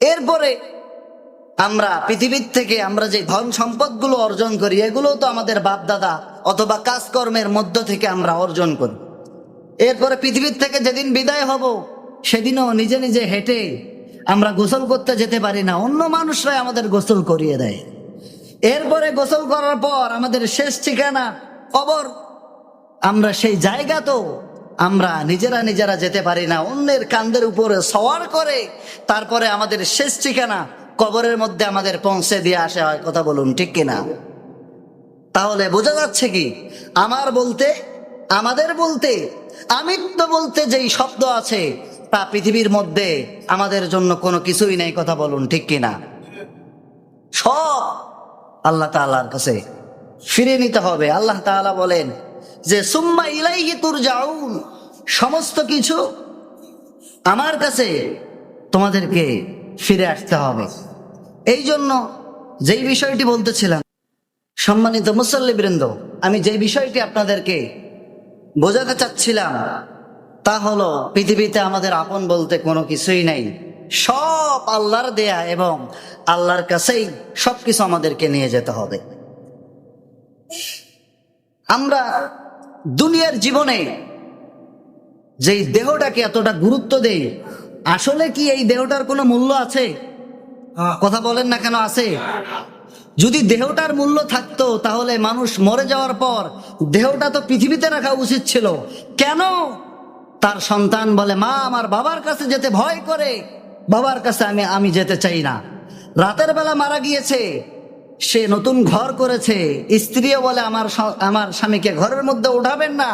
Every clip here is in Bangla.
এরপরে আমরা পৃথিবীর থেকে আমরা যে ধন সম্পদগুলো অর্জন করি এগুলো তো আমাদের বাপ দাদা অথবা কাজকর্মের মধ্য থেকে আমরা অর্জন করি। এরপরে পৃথিবীর থেকে যেদিন বিদায় হব, সেদিনও নিজে নিজে হেঁটে আমরা গোসল করতে যেতে পারি না, অন্য মানুষরাই আমাদের গোসল করিয়ে দেয়। এরপরে গোসল করার পর আমাদের শেষ ঠিকানা কবর। আমরা সেই জায়গা তো আমরা নিজেরা নিজেরা যেতে পারি না। অন্যের কান্দের উপরে সওয়ার করে তারপরে আমাদের শেষ ঠিকানা কবরের মধ্যে আমাদের পৌঁছে দিয়ে আসা হয়। কথা বলুন, ঠিক কিনা? তাহলে বোঝা যাচ্ছে কি? আমার বলতে, আমাদের বলতে, আমিত্ব বলতে যেই শব্দ আছে, তা পৃথিবীর মধ্যে আমাদের জন্য কোনো কিছুই নেই। কথা বলুন, ঠিক কিনা? সব আল্লাহ তাআলার কাছে ফিরে নিতে হবে। আল্লাহ তাআলা বলেন যে, সুম্মা ইলাইহি তুর যাউন সমস্ত কিছু আমার কাছে তোমাদেরকে ফিরে আসতে হবে। এই জন্য যেই বিষয়টি বলতেছিলাম, সম্মানিত মুসল্লিবৃন্দ আমি যে বিষয়টি আপনাদেরকে বোঝাতে চাচ্ছিলাম, তা হলো, পৃথিবীতে আমাদের আপন বলতে কোনো কিছুই নেই। সব আল্লাহর দেয়া এবং আল্লাহর কাছেই সবকিছু আমাদেরকে নিয়ে যেতে হবে। আমরা দুনিয়ার জীবনে যেই দেহটাকে এতটা গুরুত্ব দেই আসলে কি এই দেহটার কোনো মূল্য আছে? কথা বলেন না কেন আছে। যদি দেহটার মূল্য থাকতো তাহলে মানুষ মরে যাওয়ার পর দেহটা তো পৃথিবীতে রাখা উচিত ছিল। কেন? তার সন্তান বলে মা আমার বাবার কাছে যেতে ভয় করে। বাবার কাছে আমি আমি যেতে চাই না। রাতের বেলা মারা গিয়েছে। সে নতুন ঘর করেছে। স্ত্রীও বলে আমার আমার স্বামীকে ঘরের মধ্যে উঠাবেন না।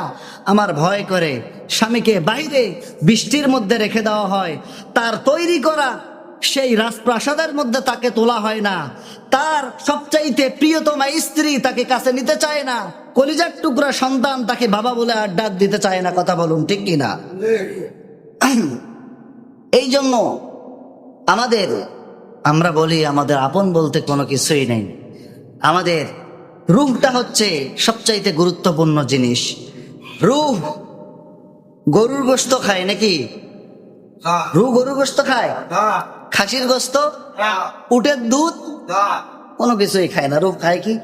আমার ভয় করে। স্বামীকে বাইরে বৃষ্টির মধ্যে রেখে দেওয়া হয়। তার তৈরি করা সেই রাজপ্রাসাদের মধ্যে তাকে তোলা হয় না। তার সবচাইতে প্রিয়তমা স্ত্রী তাকে কাছে নিতে চায় না। কলিজার টুকরা সন্তান তাকে বাবা বলে আর ডাক দিতে চায় না। কথা বলুন ঠিক কিনা? এই জন্য আমাদের আমরা বলি আমাদের আপন বলতে কোনো কিছুই নেই। আমাদের রুহটা হচ্ছে সবচাইতে গুরুত্বপূর্ণ জিনিস। রুহ গরুর গোস্ত খায় নাকি? রু গরুর গোস্ত খায়? খাসির গোস্ত? উটের দুধ? কোনো কিছুই খায় না। রূপ খায় কি?